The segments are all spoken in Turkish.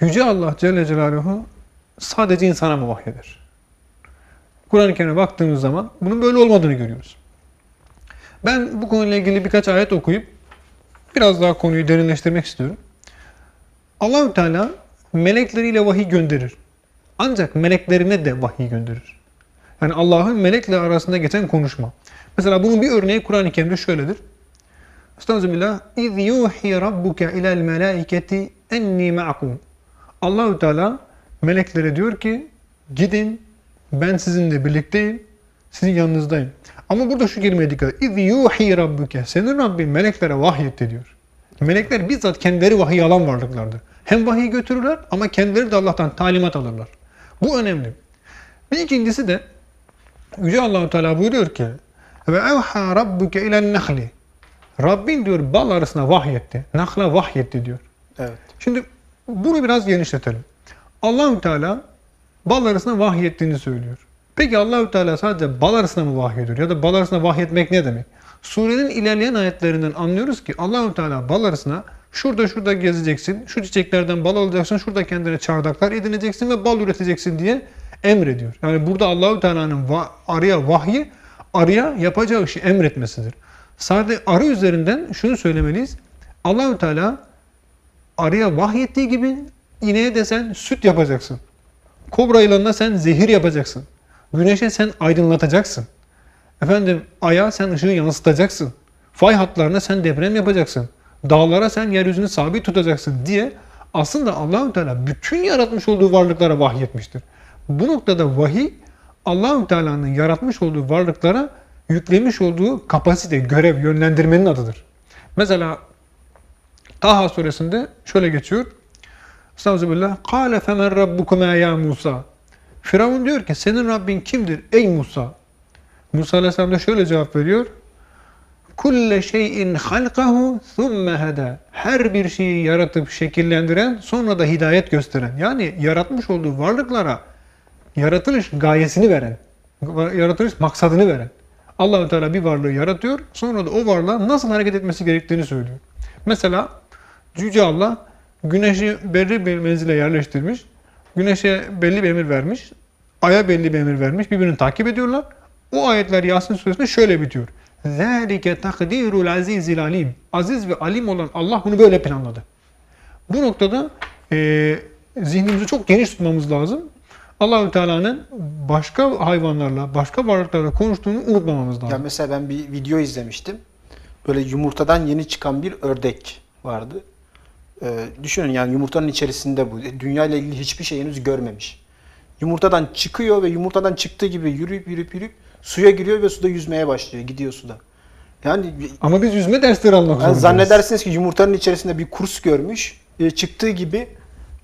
Yüce Allah Celle Celaluhu sadece insana mı vahyeder? Kur'an-ı Kerim'e baktığımız zaman bunun böyle olmadığını görüyoruz. Ben bu konuyla ilgili birkaç ayet okuyup biraz daha konuyu derinleştirmek istiyorum. Allahü Teala melekleriyle vahiy gönderir. Ancak meleklerine de vahiy gönderir. Yani Allah'ın melekle arasında geçen konuşma. Mesela bunun bir örneği Kur'an-ı Kerim'de şöyledir. Estağfirullah. İz yuhi rabbuke ilel melaiketi enni ma'akum. Allahü Teala meleklere diyor ki gidin ben sizinle birlikteyim. Sizin yanınızdayım. Ama burada şu kelimeye dikkat et. İz yuhi rabbuke. Senin Rabbin meleklere vahyetti diyor. Melekler bizzat kendileri vahiy alan varlıklardır. Hem vahiy götürürler ama kendileri de Allah'tan talimat alırlar. Bu önemli. Bir ikincisi de Yüce Allahu Teala buyuruyor ki ve evha rabbuke ilen nahli. Rabbin diyor bal arasına vahyetti. Nahla vahyetti diyor. Evet. Şimdi bunu biraz genişletelim. Allahü Teala bal arasına vahyettiğini söylüyor. Peki Allahü Teala sadece bal arasına mı vahyediyor? Ya da bal arasına vahyetmek ne demek? Surenin ilerleyen ayetlerinden anlıyoruz ki Allahü Teala bal arasına şurada şurada gezeceksin, şu çiçeklerden bal alacaksın, şurada kendine çardaklar edineceksin ve bal üreteceksin diye emrediyor. Yani burada Allahü Teala'nın va- arıya vahyi arıya yapacağı işi emretmesidir. Sadece arı üzerinden şunu söylemeliyiz. Allahü Teala arıya vahyettiği gibi ineğe de sen süt yapacaksın. Kobra yılanına sen zehir yapacaksın. Güneşe sen aydınlatacaksın. Efendim aya sen ışığı yansıtacaksın. Fay hatlarına sen deprem yapacaksın. Dağlara sen yeryüzünü sabit tutacaksın diye aslında Allahü Teala bütün yaratmış olduğu varlıklara vahyetmiştir. Bu noktada vahiy Allahü Teala'nın yaratmış olduğu varlıklara yüklemiş olduğu kapasite, görev, yönlendirmenin adıdır. Mesela Taha suresinde şöyle geçiyor. Estağfirullah. Kâle femen rabbukuma ya Musa. Firavun diyor ki senin Rabbin kimdir ey Musa? Musa Aleyhisselam da şöyle cevap veriyor. Kulle şeyin halkahu thumme heda. Her bir şeyi yaratıp şekillendiren sonra da hidayet gösteren. Yani yaratmış olduğu varlıklara yaratılış gayesini veren, yaratılış maksadını veren. Allahü Teala bir varlığı yaratıyor, sonra da o varlığa nasıl hareket etmesi gerektiğini söylüyor. Mesela Yüce Allah güneşi belli bir menzile yerleştirmiş, güneşe belli bir emir vermiş, aya belli bir emir vermiş, birbirini takip ediyorlar. O ayetler Yasin suresinde şöyle bitiyor. ذَٰلِكَ تَقْدِيرُ الْعَز۪يزِ الْعَلِيمِ Aziz ve alim olan Allah bunu böyle planladı. Bu noktada e, zihnimizi çok geniş tutmamız lazım. Allahü Teala'nın başka hayvanlarla, başka varlıklarla konuştuğunu unutmamamız lazım. Ya mesela ben bir video izlemiştim. Böyle yumurtadan yeni çıkan bir ördek vardı. Ee, düşünün yani yumurtanın içerisinde bu. Dünya ile ilgili hiçbir şey henüz görmemiş. Yumurtadan çıkıyor ve yumurtadan çıktığı gibi yürüyüp yürüyüp yürüyüp suya giriyor ve suda yüzmeye başlıyor. Gidiyor suda. Yani, Ama biz yüzme dersleri almak yani zannedersiniz ki yumurtanın içerisinde bir kurs görmüş. e, çıktığı gibi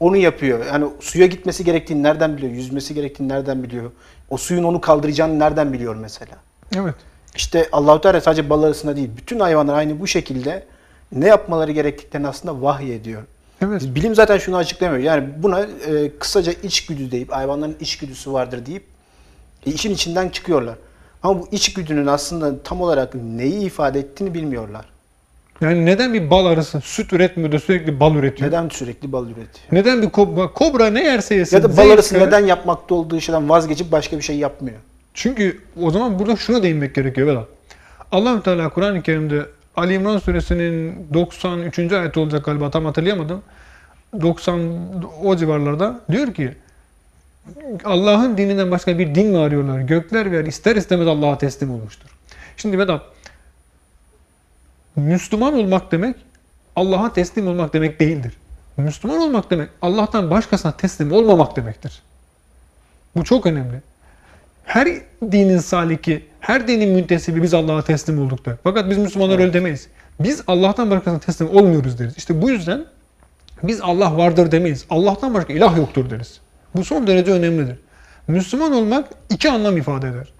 onu yapıyor. Yani suya gitmesi gerektiğini nereden biliyor? Yüzmesi gerektiğini nereden biliyor? O suyun onu kaldıracağını nereden biliyor mesela? Evet. İşte Allahu Teala sadece bal arasında değil, bütün hayvanlar aynı bu şekilde ne yapmaları gerektiklerini aslında vahiy ediyor. Evet. Bilim zaten şunu açıklamıyor. Yani buna e, kısaca içgüdü deyip, hayvanların içgüdüsü vardır deyip e, işin içinden çıkıyorlar. Ama bu içgüdünün aslında tam olarak neyi ifade ettiğini bilmiyorlar. Yani neden bir bal arısı süt üretmiyor da sürekli bal üretiyor? Neden sürekli bal üretiyor? Neden bir kobra, kobra ne yerse yesin. Ya da bal arısı neden yapmakta olduğu şeyden vazgeçip başka bir şey yapmıyor? Çünkü o zaman burada şuna değinmek gerekiyor Vedat. allah Teala Kur'an-ı Kerim'de Ali İmran suresinin 93. ayeti olacak galiba tam hatırlayamadım. 90 o civarlarda diyor ki Allah'ın dininden başka bir din mi arıyorlar? Gökler ve yer ister istemez Allah'a teslim olmuştur. Şimdi Vedat Müslüman olmak demek Allah'a teslim olmak demek değildir. Müslüman olmak demek Allah'tan başkasına teslim olmamak demektir. Bu çok önemli. Her dinin saliki, her dinin müntesibi biz Allah'a teslim olduk der. Fakat biz Müslümanlar öyle demeyiz. Biz Allah'tan başkasına teslim olmuyoruz deriz. İşte bu yüzden biz Allah vardır demeyiz. Allah'tan başka ilah yoktur deriz. Bu son derece önemlidir. Müslüman olmak iki anlam ifade eder.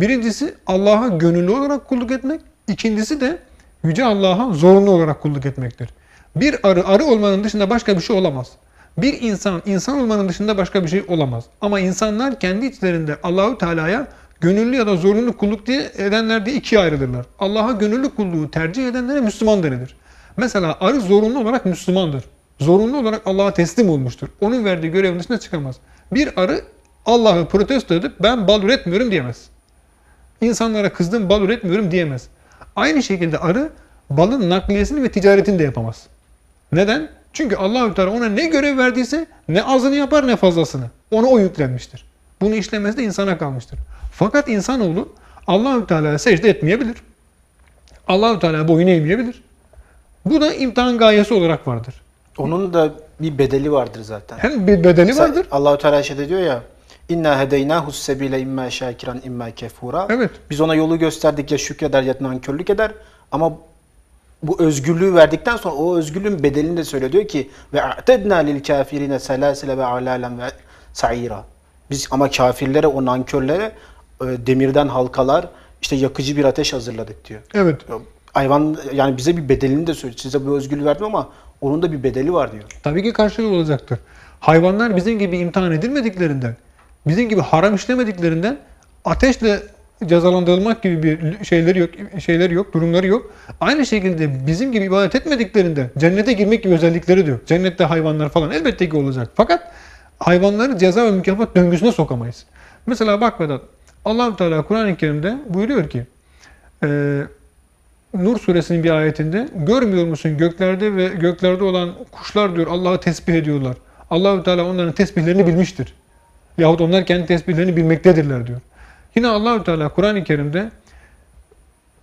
Birincisi Allah'a gönüllü olarak kulluk etmek. İkincisi de Yüce Allah'a zorunlu olarak kulluk etmektir. Bir arı arı olmanın dışında başka bir şey olamaz. Bir insan insan olmanın dışında başka bir şey olamaz. Ama insanlar kendi içlerinde Allahü Teala'ya gönüllü ya da zorunlu kulluk diye edenler diye ikiye ayrılırlar. Allah'a gönüllü kulluğu tercih edenlere Müslüman denilir. Mesela arı zorunlu olarak Müslümandır. zorunlu olarak Allah'a teslim olmuştur. Onun verdiği görevin dışına çıkamaz. Bir arı Allah'ı protesto edip ben bal üretmiyorum diyemez. İnsanlara kızdım bal üretmiyorum diyemez. Aynı şekilde arı balın nakliyesini ve ticaretini de yapamaz. Neden? Çünkü Allahü Teala ona ne görev verdiyse ne azını yapar ne fazlasını. Ona o yüklenmiştir. Bunu işlemesi de insana kalmıştır. Fakat insanoğlu Allahü Teala'ya secde etmeyebilir. Allahü Teala boyun eğmeyebilir. Bu da imtihan gayesi olarak vardır. Onun da bir bedeli vardır zaten. Hem bir bedeli Mesela vardır. Allahu Teala şeyde diyor ya İnna hedeynahu sebile imma şakiran imma kefura. Evet. Biz ona yolu gösterdik ya şükreder ya nankörlük eder ama bu özgürlüğü verdikten sonra o özgürlüğün bedelini de söylüyor. Diyor ki ve a'tedna lil kafirine selasile ve alalen ve sa'ira. Biz ama kafirlere o nankörlere e, demirden halkalar işte yakıcı bir ateş hazırladık diyor. Evet. Hayvan yani bize bir bedelini de söylüyor. Size bu özgürlüğü verdim ama onun da bir bedeli var diyor. Tabii ki karşılığı olacaktır. Hayvanlar bizim gibi imtihan edilmediklerinden, bizim gibi haram işlemediklerinden ateşle cezalandırılmak gibi bir şeyleri yok, şeyleri yok, durumları yok. Aynı şekilde bizim gibi ibadet etmediklerinden cennete girmek gibi özellikleri de yok. Cennette hayvanlar falan elbette ki olacak. Fakat hayvanları ceza ve mükafat döngüsüne sokamayız. Mesela bak Vedat, allah Teala Kur'an-ı Kerim'de buyuruyor ki, eee Nur suresinin bir ayetinde görmüyor musun göklerde ve göklerde olan kuşlar diyor Allah'ı tesbih ediyorlar. Allahü Teala onların tesbihlerini bilmiştir. Yahut onlar kendi tesbihlerini bilmektedirler diyor. Yine Allahü Teala Kur'an-ı Kerim'de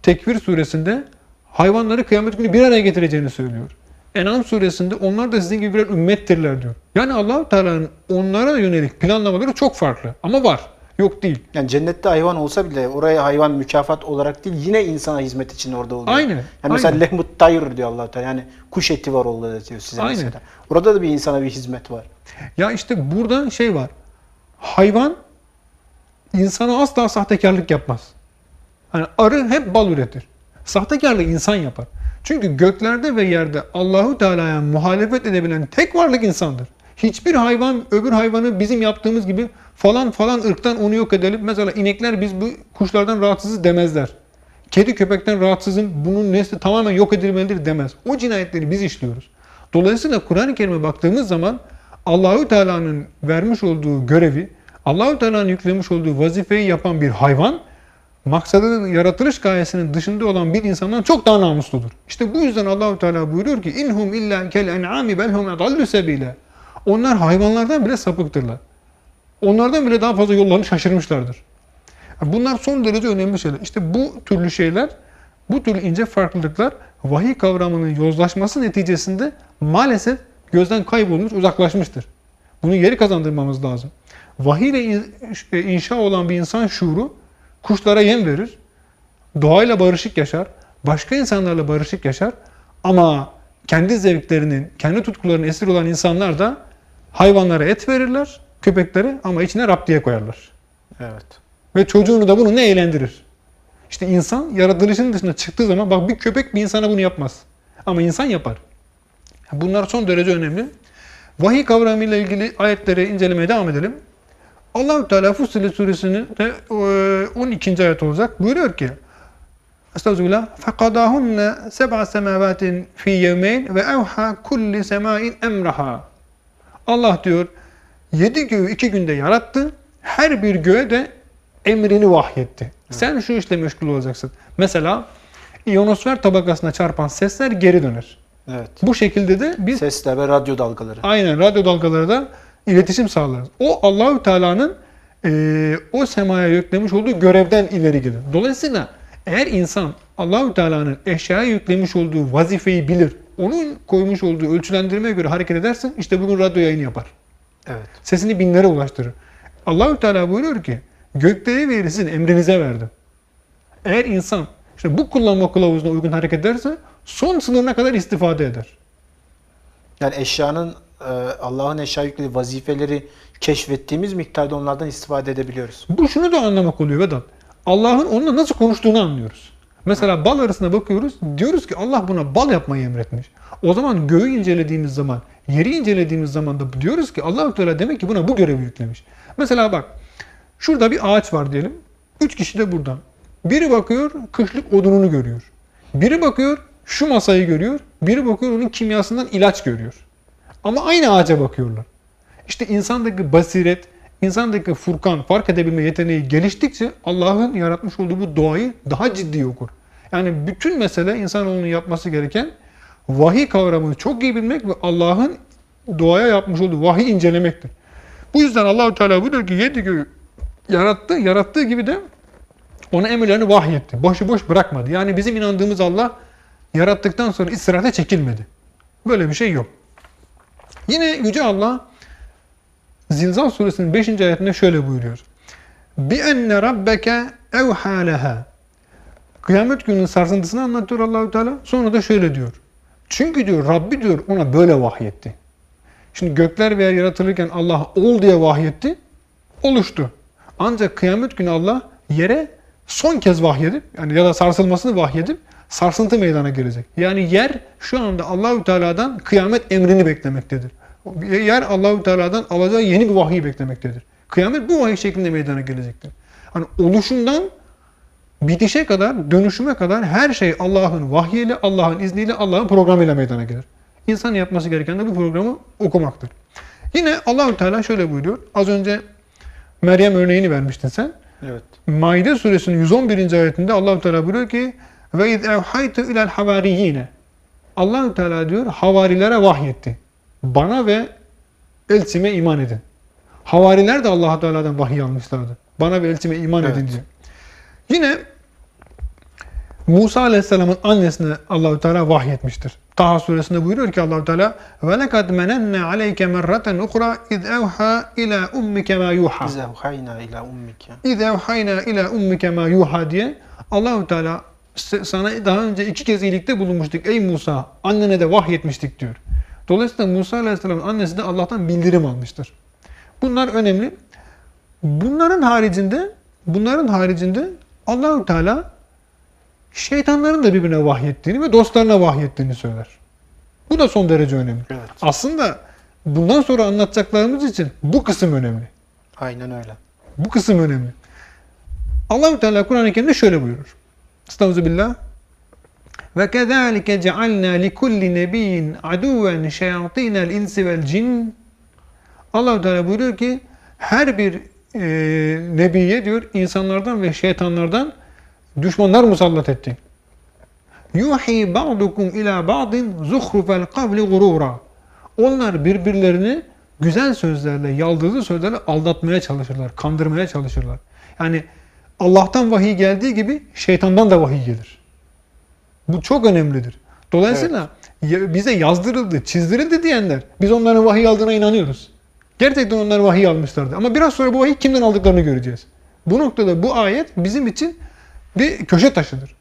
Tekvir suresinde hayvanları kıyamet günü bir araya getireceğini söylüyor. En'am suresinde onlar da sizin gibi birer ümmettirler diyor. Yani Allahü Teala'nın onlara yönelik planlamaları çok farklı ama var. Yok değil. Yani cennette hayvan olsa bile oraya hayvan mükafat olarak değil yine insana hizmet için orada oluyor. Aynen, Yani mesela aynen. lehmut tayr diyor allah Teala. Yani kuş eti var orada diyor size Aynen. mesela. Orada da bir insana bir hizmet var. Ya işte burada şey var. Hayvan insana asla sahtekarlık yapmaz. Hani arı hep bal üretir. Sahtekarlığı insan yapar. Çünkü göklerde ve yerde Allahu Teala'ya muhalefet edebilen tek varlık insandır. Hiçbir hayvan öbür hayvanı bizim yaptığımız gibi falan falan ırktan onu yok edelim. Mesela inekler biz bu kuşlardan rahatsızız demezler. Kedi köpekten rahatsızım bunun nesli tamamen yok edilmelidir demez. O cinayetleri biz işliyoruz. Dolayısıyla Kur'an-ı Kerim'e baktığımız zaman Allahü Teala'nın vermiş olduğu görevi, Allahü Teala'nın yüklemiş olduğu vazifeyi yapan bir hayvan maksadının yaratılış gayesinin dışında olan bir insandan çok daha namusludur. İşte bu yüzden Allahü Teala buyuruyor ki inhum illa kel en'ami bel hum sebile. Onlar hayvanlardan bile sapıktırlar. Onlardan bile daha fazla yollarını şaşırmışlardır. Bunlar son derece önemli şeyler. İşte bu türlü şeyler, bu türlü ince farklılıklar vahiy kavramının yozlaşması neticesinde maalesef gözden kaybolmuş, uzaklaşmıştır. Bunu geri kazandırmamız lazım. Vahiy ile e, inşa olan bir insan şuuru kuşlara yem verir, doğayla barışık yaşar, başka insanlarla barışık yaşar ama kendi zevklerinin, kendi tutkularının esir olan insanlar da hayvanlara et verirler, köpeklere ama içine Rab diye koyarlar. Evet. Ve çocuğunu da bunu ne eğlendirir? İşte insan yaratılışının dışına çıktığı zaman bak bir köpek bir insana bunu yapmaz. Ama insan yapar. Bunlar son derece önemli. Vahiy kavramıyla ilgili ayetleri incelemeye devam edelim. Allahü Teala Fussilet suresinin de e, 12. ayet olacak. Buyuruyor ki Estağfirullah. فَقَضَاهُنَّ سَبْعَ سَمَاوَاتٍ فِي يَوْمَيْنِ وَاَوْحَى كُلِّ سَمَاءٍ اَمْرَهَا Allah diyor yedi göğü iki günde yarattı. Her bir göğe de emrini vahyetti. Sen şu işle meşgul olacaksın. Mesela iyonosfer tabakasına çarpan sesler geri döner. Evet. Bu şekilde de biz Sesler ve radyo dalgaları. aynen radyo dalgaları da iletişim sağlarız. O Allahü Teala'nın eee, o semaya yüklemiş olduğu görevden ileri gelir. Dolayısıyla eğer insan Allahü Teala'nın eşyaya yüklemiş olduğu vazifeyi bilir, onun koymuş olduğu ölçülendirmeye göre hareket edersin, işte bugün radyo yayını yapar. Evet. Sesini binlere ulaştırır. Allahü Teala buyuruyor ki gökleri ve sizin emrinize verdim. Eğer insan işte bu kullanma kılavuzuna uygun hareket ederse son sınırına kadar istifade eder. Yani eşyanın e, Allah'ın eşya vazifeleri keşfettiğimiz miktarda onlardan istifade edebiliyoruz. Bu şunu da anlamak oluyor Vedat. Allah'ın onunla nasıl konuştuğunu anlıyoruz. Mesela bal arasına bakıyoruz. Diyoruz ki Allah buna bal yapmayı emretmiş. O zaman göğü incelediğimiz zaman, yeri incelediğimiz zaman da diyoruz ki Allahü Teala demek ki buna bu görevi yüklemiş. Mesela bak. Şurada bir ağaç var diyelim. Üç kişi de buradan. Biri bakıyor kışlık odununu görüyor. Biri bakıyor şu masayı görüyor. Biri bakıyor onun kimyasından ilaç görüyor. Ama aynı ağaca bakıyorlar. İşte insandaki basiret, insandaki furkan, fark edebilme yeteneği geliştikçe Allah'ın yaratmış olduğu bu doğayı daha ciddi okur. Yani bütün mesele insanoğlunun yapması gereken vahiy kavramını çok iyi bilmek ve Allah'ın doğaya yapmış olduğu vahiy incelemektir. Bu yüzden Allahü Teala buyuruyor ki yedi göğü yarattı, yarattığı gibi de ona emirlerini vahyetti. Boşu boş bırakmadı. Yani bizim inandığımız Allah yarattıktan sonra istirahate çekilmedi. Böyle bir şey yok. Yine Yüce Allah Zilzal suresinin 5. ayetinde şöyle buyuruyor. Bi enne rabbeke evhâ leha. Kıyamet gününün sarsıntısını anlatıyor Allahü Teala. Sonra da şöyle diyor. Çünkü diyor Rabbi diyor ona böyle vahyetti. Şimdi gökler ve yer yaratılırken Allah ol diye vahyetti. Oluştu. Ancak kıyamet günü Allah yere son kez vahyedip yani ya da sarsılmasını vahyedip sarsıntı meydana gelecek. Yani yer şu anda Allahü Teala'dan kıyamet emrini beklemektedir. Yer Allahü Teala'dan alacağı yeni bir vahiy beklemektedir. Kıyamet bu vahiy şeklinde meydana gelecektir. Hani oluşundan bitişe kadar, dönüşüme kadar her şey Allah'ın vahyiyle, Allah'ın izniyle, Allah'ın programıyla meydana gelir. İnsanın yapması gereken de bu programı okumaktır. Yine Allahü Teala şöyle buyuruyor. Az önce Meryem örneğini vermiştin sen. Evet. Maide suresinin 111. ayetinde Allahu Teala buyuruyor ki ve iz evhaytu ilel havariyine. Allahu Teala diyor havarilere vahyetti. Bana ve elçime iman edin. Havariler de Allah Teala'dan vahiy almışlardı. Bana ve elçime iman Evet. edin diye. Yine Musa Aleyhisselam'ın annesine Allahu Teala vahyetmiştir. Taha suresinde buyuruyor ki Allahu Teala ve lekad menenne aleyke merraten ukra iz evha ila ummike ma yuha. Biz evhayna ila ummike. İz evhayna ila ummike ma yuha diye Allahu Teala sana daha önce iki kez iyilikte bulunmuştuk ey Musa. Annene de vahyetmiştik diyor. Dolayısıyla Musa Aleyhisselam'ın annesi de Allah'tan bildirim almıştır. Bunlar önemli. Bunların haricinde bunların haricinde Allahu Teala şeytanların da birbirine vahyettiğini ve dostlarına vahyettiğini söyler. Bu da son derece önemli. Evet. Aslında bundan sonra anlatacaklarımız için bu kısım önemli. Aynen öyle. Bu kısım önemli. Allahu Teala Kur'an-ı Kerim'de şöyle buyurur. Estağfirullah. Ve kezalike cealna li kulli nebiyyin aduven şeyatinel insi vel cin. Allahu Teala buyuruyor ki her bir e, nebiye diyor insanlardan ve şeytanlardan düşmanlar musallat etti. Yuhi ba'dukum ila ba'din zuhrufel kavli gurura. Onlar birbirlerini güzel sözlerle, yaldızlı sözlerle aldatmaya çalışırlar, kandırmaya çalışırlar. Yani Allah'tan vahiy geldiği gibi şeytandan da vahiy gelir. Bu çok önemlidir. Dolayısıyla ya- bize yazdırıldı, çizdirildi diyenler biz onların vahiy aldığına inanıyoruz. Gerçekten onlar vahiy almışlardı. Ama biraz sonra bu vahiy kimden aldıklarını göreceğiz. Bu noktada bu ayet bizim için bir köşe taşıdır.